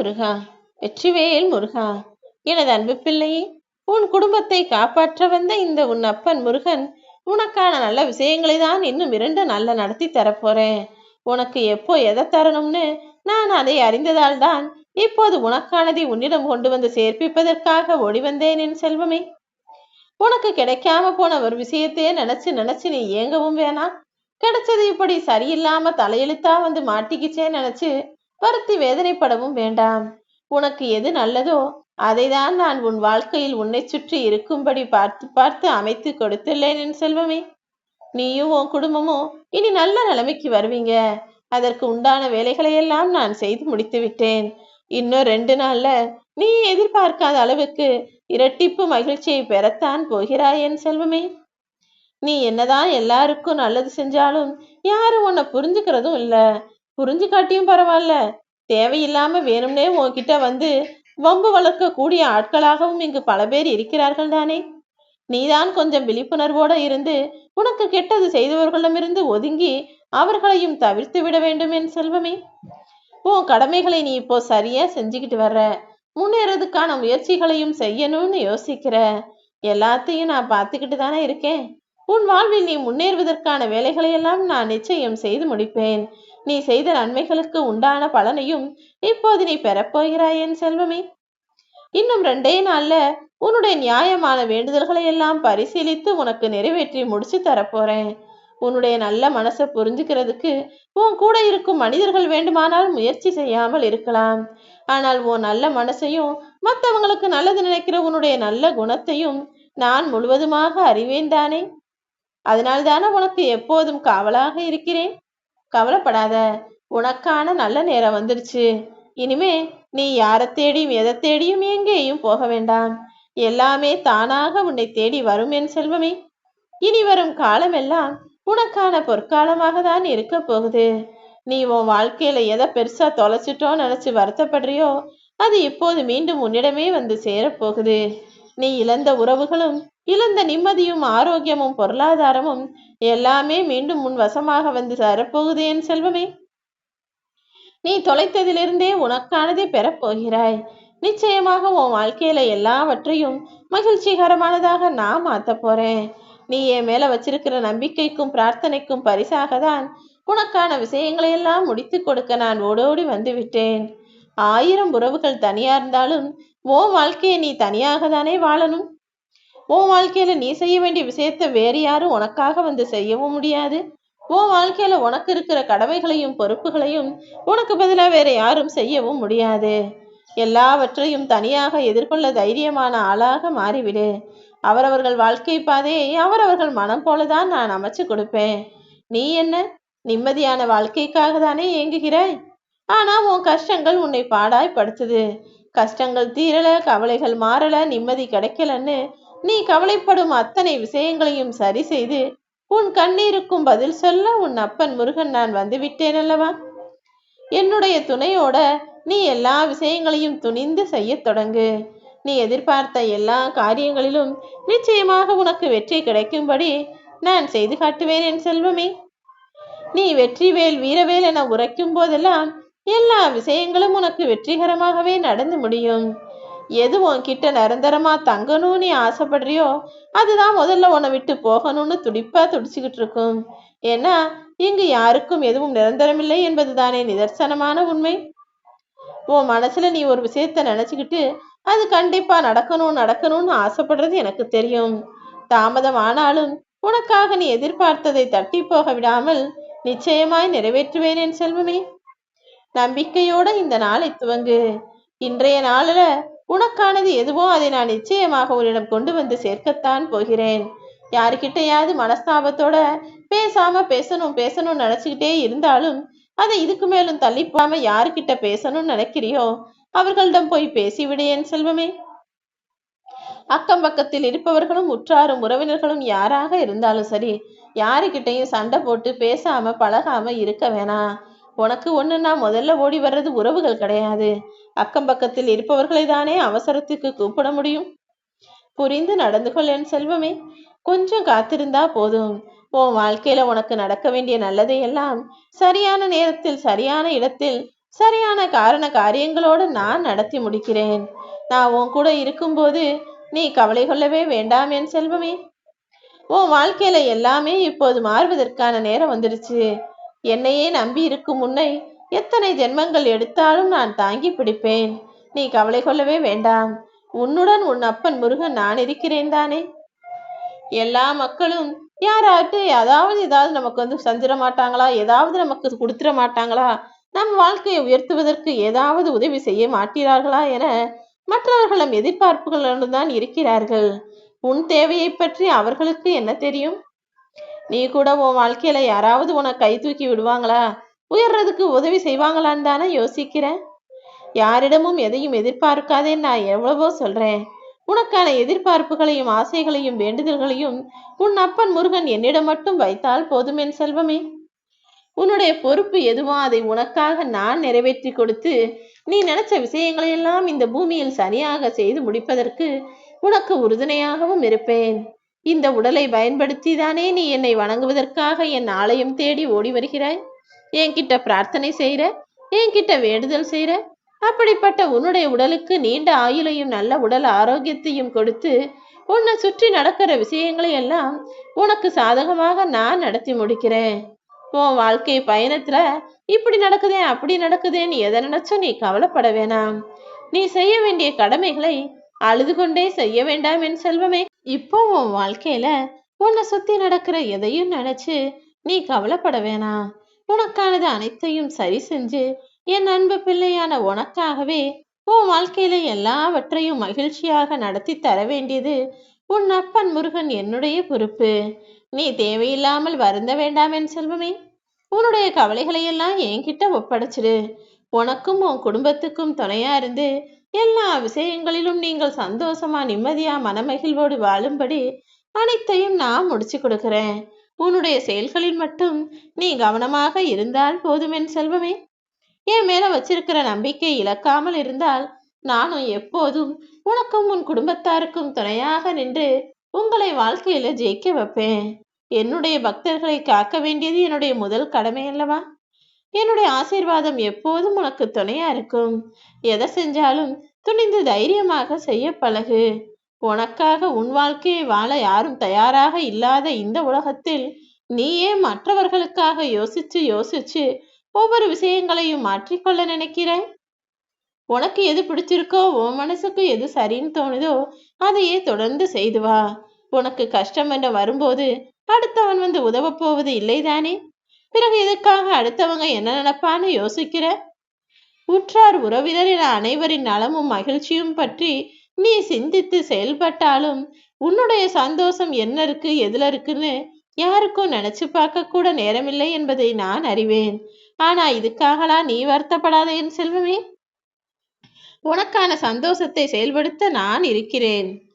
முருகா. வெற்றிவேல் முருகா. எனது அன்பு பிள்ளையே உன் குடும்பத்தை காப்பாற்ற வந்த இந்த உன் அப்பன் முருகன் உனக்கான நல்ல விஷயங்களை தான் இன்னும் இரண்டு நல்ல நடத்தி தரப்போறேன். உனக்கு எப்போ எதை தரணும்னு நான் அதை அறிந்ததால் தான் இப்போது உனக்கானதை உன்னிடம் கொண்டு வந்து சேர்ப்பிப்பதற்காக ஓடி வந்தேன் என் செல்வமே. உனக்கு கிடைக்காம போன ஒரு விஷயத்தையே நினைச்சு நினைச்சு நீ ஏங்கவும் வேணாம். கிடைச்சது இப்படி சரியில்லாம தலையெழுத்தா வந்து மாட்டிக்கிச்சே நினைச்சு வருத்தி வேதனைப்படவும் வேண்டாம். உனக்கு எது நல்லதோ அதைதான் நான் உன் வாழ்க்கையில் உன்னை சுற்றி இருக்கும்படி பார்த்து பார்த்து அமைத்து கொடுத்துள்ளேன் என் செல்வமே. நீயும் உன் குடும்பமும் இனி நல்ல நிலைமைக்கு வருவீங்க. அதற்கு உண்டான வேலைகளை எல்லாம் நான் செய்து முடித்து விட்டேன் இன்னும் ரெண்டு நாள்ல நீ எதிர்பார்க்காத அளவுக்கு இரட்டிப்பு மகிழ்ச்சியை பெறத்தான் போகிறாய் என் செல்வமே. நீ என்னதான் எல்லாருக்கும் நல்லது செஞ்சாலும் யாரும் உன்னை புரிஞ்சுக்கிறதும் இல்ல. புரிஞ்சு காட்டியும் பரவாயில்ல. தேவையில்லாம வேணும்னே உன்கிட்ட வந்து வம்பு வளர்க்கக்கூடிய ஆட்களாகவும் இங்கு பல பேர் இருக்கிறார்கள் தானே? நீதான் கொஞ்சம் விழிப்புணர்வோட இருந்து உனக்கு கெட்டது செய்தவர்களிடமிருந்து ஒதுங்கி அவர்களையும் தவிர்த்து விட வேண்டும் என் செல்வமே. உன் கடமைகளை நீ இப்போ சரியா செஞ்சுக்கிட்டு வர்ற. முன்னேறதுக்கான முயற்சிகளையும் செய்யணும்னு யோசிக்கிற. எல்லாத்தையும் நான் பார்த்துக்கிட்டு தானே இருக்கேன். உன் வாழ்வில் நீ முன்னேறுவதற்கான வேலைகளை எல்லாம் நான் நிச்சயம் செய்து முடிப்பேன். நீ செய்த நன்மைகளுக்கு உண்டான பலனையும் இப்போது நீ பெறப்போகிறாய் என் செல்வமே. இன்னும் ரெண்டே நாள்ல உன்னுடைய நியாயமான வேண்டுதல்களை எல்லாம் பரிசீலித்து உனக்கு நிறைவேற்றி முடிச்சு தரப்போறேன் உன்னுடைய நல்ல மனசை புரிஞ்சுக்கிறதுக்கு உன் கூட இருக்கும் மனிதர்கள் வேண்டுமானால் முயற்சி செய்யாமல் இருக்கலாம். ஆனால் உன் நல்ல மனசையும் மற்றவங்களுக்கு நல்லது நினைக்கிற உன்னுடைய நல்ல குணத்தையும் நான் முழுவதுமாக அறிவேன் தானே. அதனால்தானே உனக்கு எப்போதும் காவலாக இருக்கிறேன். கவலைப்படாத. உனக்கான நல்ல நேரம் வந்துடுச்சு இனிமே நீ யாரை தேடியும் எதை தேடியும் எங்கேயும் போக வேண்டாம். எல்லாமே தானாக உன்னை தேடி வரும் என் செல்வமே. இனி வரும் காலமெல்லாம் உனக்கான பொற்காலமாக தான் இருக்க போகுது. நீ உன் வாழ்க்கையில எதை பெருசா தொலைச்சிட்டோ நினைச்சு வருத்தப்படுறியோ அது இப்போது மீண்டும் உன்னிடமே வந்து சேரப்போகுது நீ இழந்த உறவுகளும் இழந்த நிம்மதியும் ஆரோக்கியமும் பொருளாதாரமும் எல்லாமே மீண்டும் உன் வசமாக வந்து சேரப்போகுது என் செல்வமே. நீ தொலைத்ததிலிருந்தே உனக்கானதை பெறப்போகிறாய். நிச்சயமாக உன் வாழ்க்கையில எல்லாவற்றையும் மகிழ்ச்சிகரமானதாக நான் மாத்த போறேன். நீ என் மேல வச்சிருக்கிற நம்பிக்கைக்கும் பிரார்த்தனைக்கும் பரிசாக தான் உனக்கான விஷயங்களை எல்லாம் முடித்து கொடுக்க நான் ஓடோடி வந்து விட்டேன் ஆயிரம் உறவுகள் தனியா இருந்தாலும் உன் வாழ்க்கையை நீ தனியாக தானே வாழணும்? உன் வாழ்க்கையில நீ செய்ய வேண்டிய விஷயத்த வேறு யாரும் உனக்காக வந்து செய்யவும் முடியாது. உன் வாழ்க்கையில உனக்கு இருக்கிற கடமைகளையும் பொறுப்புகளையும் உனக்கு பதிலா வேற யாரும் செய்யவும் முடியாது. எல்லாவற்றையும் தனியாக எதிர்கொள்ள தைரியமான ஆளாக மாறிவிடு. அவரவர்கள் வாழ்க்கை பாதையை அவரவர்கள் மனம் போலதான் நான் அமைச்சு கொடுப்பேன். நீ என்ன? நிம்மதியான வாழ்க்கைக்காக தானே இயங்குகிறாய்? ஆனா உன் கஷ்டங்கள் உன்னை பாடாய் படுத்துது கஷ்டங்கள் தீரல கவலைகள் மாறல நிம்மதி கிடைக்கலன்னு நீ கவலைப்படும் அத்தனை விஷயங்களையும் சரி செய்து உன் கண்ணீருக்கும் பதில் சொல்ல உன் அப்பன் முருகன் நான் வந்து விட்டேன் அல்லவா என்னுடைய துணையோட நீ எல்லா விஷயங்களையும் துணிந்து செய்யத் தொடங்கு. நீ எதிர்பார்த்த எல்லா காரியங்களிலும் நிச்சயமாக உனக்கு வெற்றி கிடைக்கும்படி நான் செய்து காட்டுவேன் என் செல்வமே. நீ வெற்றிவேல் வீரவேல் என உரைக்கும் போதெல்லாம் எல்லா விஷயங்களும் உனக்கு வெற்றிகரமாகவே நடந்து முடியும். எது உன்கிட்ட நிரந்தரமா தங்கணும்னு நீ ஆசைப்படுறியோ அதுதான் முதல்ல உன்னை விட்டு போகணும்னு துடிப்பா துடிச்சுக்கிட்டு இருக்கும். ஏன்னா இங்கு யாருக்கும் எதுவும் நிரந்தரமில்லை என்பது தானே நிதர்சனமான உண்மை. உன் மனசுல நீ ஒரு விஷயத்த நினைச்சுக்கிட்டு அது கண்டிப்பா நடக்கணும் நடக்கணும்னு ஆசைப்படுறது எனக்கு தெரியும். தாமதம் ஆனாலும் உனக்காக நீ எதிர்பார்த்ததை தட்டி போக விடாமல் நிச்சயமாய் நிறைவேற்றுவேன் என் செல்வமே. நம்பிக்கையோட இந்த நாளை துவங்கு. இன்றைய நாளில் உனக்கானது எதுவோ அதை நான் நிச்சயமாக உன்னிடம் கொண்டு வந்து சேர்க்கத்தான் போகிறேன். யாருக்கிட்டையாவது மனஸ்தாபத்தோட பேசாம பேசணும் பேசணும்னு நினைச்சுக்கிட்டே இருந்தாலும் அதை இதுக்கு மேலும் தள்ளி போகாம யாருக்கிட்ட பேசணும்னு நினைக்கிறியோ? அவர்களிடம் போய் பேசிவிடு என் செல்வமே. அக்கம் பக்கத்தில் இருப்பவர்களும் உற்றாரும் உறவினர்களும் யாராக இருந்தாலும் சரி யாருக்கிட்டையும் சண்டை போட்டு பேசாம பழகாம இருக்க வேணாம். உனக்கு ஒன்றுன்னா முதல்ல ஓடி வர்றது உறவுகள் கிடையாது. அக்கம் பக்கத்தில் இருப்பவர்களை தானே அவசரத்துக்கு கூப்பிட முடியும். புரிந்து நடந்து கொள் என் செல்வமே. கொஞ்சம் காத்திருந்தா போதும். உன் வாழ்க்கையில உனக்கு நடக்க வேண்டிய நல்லதை எல்லாம் சரியான நேரத்தில் சரியான இடத்தில் சரியான காரண காரியங்களோடு நான் நடத்தி முடிக்கிறேன். நான் உன் கூட இருக்கும்போது நீ கவலை கொள்ளவே வேண்டாம் என் செல்வமே. உன் வாழ்க்கையில எல்லாமே இப்போது மாறுவதற்கான நேரம் வந்துடுச்சு. என்னையே நம்பி இருக்கும் முன்னை எத்தனை ஜென்மங்கள் எடுத்தாலும் நான் தாங்கி பிடிப்பேன். நீ கவலை கொள்ளவே வேண்டாம். உன்னுடன் உன் அப்பன் முருகன் நான் இருக்கிறேன் தானே. எல்லா மக்களும் யாராட்டு ஏதாவது ஏதாவது நமக்கு வந்து செஞ்சிட மாட்டாங்களா? ஏதாவது நமக்கு கொடுத்துட மாட்டாங்களா? நம் வாழ்க்கையை உயர்த்துவதற்கு ஏதாவது உதவி செய்ய மாட்டீர்களா? என மற்றவர்களும் எதிர்பார்ப்புகளோடு தான் இருக்கிறார்கள். உன் தேவையை பற்றி அவர்களுக்கு என்ன தெரியும்? நீ கூட உன் வாழ்க்கையில யாராவது உனக்கு கை தூக்கி விடுவாங்களா? உயர்றதுக்கு உதவி செய்வாங்களான்னு தானே யோசிக்கிறேன். யாரிடமும் எதையும் எதிர்பார்க்காதே நான் எவ்வளவோ சொல்றேன். உனக்கான எதிர்பார்ப்புகளையும் ஆசைகளையும் வேண்டுதல்களையும் உன் அப்பன் முருகன் என்னிடம் மட்டும் வைத்தால் போதும் என் செல்வமே. உன்னுடைய பொறுப்பு எதுவோ அதை உனக்காக நான் நிறைவேற்றி கொடுத்து நீ நினைச்ச விஷயங்களையெல்லாம் இந்த பூமியில் சரியாக செய்து முடிப்பதற்கு உனக்கு உறுதுணையாகவும் இருப்பேன். இந்த உடலை பயன்படுத்தி தானே நீ என்னை வணங்குவதற்காக என் ஆலயம் தேடி ஓடி வருகிறாய்? என்கிட்ட பிரார்த்தனை செய்கிற என்கிட்ட வேண்டுதல் செய்கிற அப்படிப்பட்ட உன்னுடைய உடலுக்கு நீண்ட ஆயுளையும் நல்ல உடல் ஆரோக்கியத்தையும் கொடுத்து உன்னை சுற்றி நடக்கிற விஷயங்களை எல்லாம் உனக்கு சாதகமாக நான் நடத்தி முடிக்கிறேன். உன் வாழ்க்கை பயணத்துல இப்படி நடக்குதே அப்படி நடக்குதேன்னு எதை நினைச்சும் நீ கவலைப்பட வேணாம். நீ செய்ய வேண்டிய கடமைகளை அழுது கொண்டே செய்ய வேண்டாம் என் செல்வமே. இப்போ உன் வாழ்க்கையில உன்னை சுத்தி நடக்கிற எதையும் நினைச்சு நீ கவலைப்பட வேணாம். உனக்கானது அனைத்தையும் சரி செஞ்சு என் அன்பு பிள்ளையான உனக்காகவே உன் வாழ்க்கையில எல்லாவற்றையும் மகிழ்ச்சியாக நடத்தி தர வேண்டியது உன் அப்பன் முருகன் என்னுடைய பொறுப்பு. நீ தேவையில்லாமல் வருந்த வேண்டாம் என் செல்வமே. உன்னுடைய கவலைகளையெல்லாம் என்கிட்ட ஒப்படைச்சிடு உனக்கும் உன் குடும்பத்துக்கும் துணையா இருந்து எல்லா விஷயங்களிலும் நீங்கள் சந்தோஷமா நிம்மதியா மனமகிழ்வோடு வாழும்படி அனைத்தையும் நான் முடிச்சு கொடுக்கிறேன். உன்னுடைய செயல்களில் மட்டும் நீ கவனமாக இருந்தால் போதும் என் செல்வமே. என் மேல வச்சிருக்கிற நம்பிக்கை இழக்காமல் இருந்தால் நானும் எப்போதும் உனக்கும் உன் குடும்பத்தாருக்கும் துணையாக நின்று உங்களை வாழ்க்கையில ஜெயிக்க வைப்பேன். என்னுடைய பக்தர்களை காக்க வேண்டியது என்னுடைய முதல் கடமை அல்லவா? என்னுடைய ஆசீர்வாதம் எப்போதும் உனக்கு துணையா இருக்கும். எதை செஞ்சாலும் துணிந்து தைரியமாக செய்ய பழகு. உனக்காக உன் வாழ்க்கையை வாழ யாரும் தயாராக இல்லாத இந்த உலகத்தில் நீயே மற்றவர்களுக்காக யோசிச்சு யோசிச்சு ஒவ்வொரு விஷயங்களையும் மாற்றிக்கொள்ள நினைக்கிறாய்? உனக்கு எது பிடிச்சிருக்கோ உன் மனசுக்கு எது சரின்னு தோணுதோ அதையே தொடர்ந்து செய்து வா. உனக்கு கஷ்டம் என்று வரும்போது அடுத்தவன் வந்து உதவப் போவது இல்லைதானே? பிறகு இதுக்காக அடுத்தவங்க என்ன நினைப்பான்னு யோசிக்கிற? உற்றார் உறவினர் என அனைவரின் நலமும் மகிழ்ச்சியும் பற்றி நீ சிந்தித்து செயல்பட்டாலும் உன்னுடைய சந்தோஷம் என்ன இருக்கு எதுல இருக்குன்னு யாருக்கும் நினைச்சு பார்க்க கூட நேரமில்லை என்பதை நான் அறிவேன். ஆனா இதுக்காகலாம் நீ வருத்தப்படாத என் செல்வமே. உனக்கான சந்தோஷத்தை செயல்படுத்த நான் இருக்கிறேன்.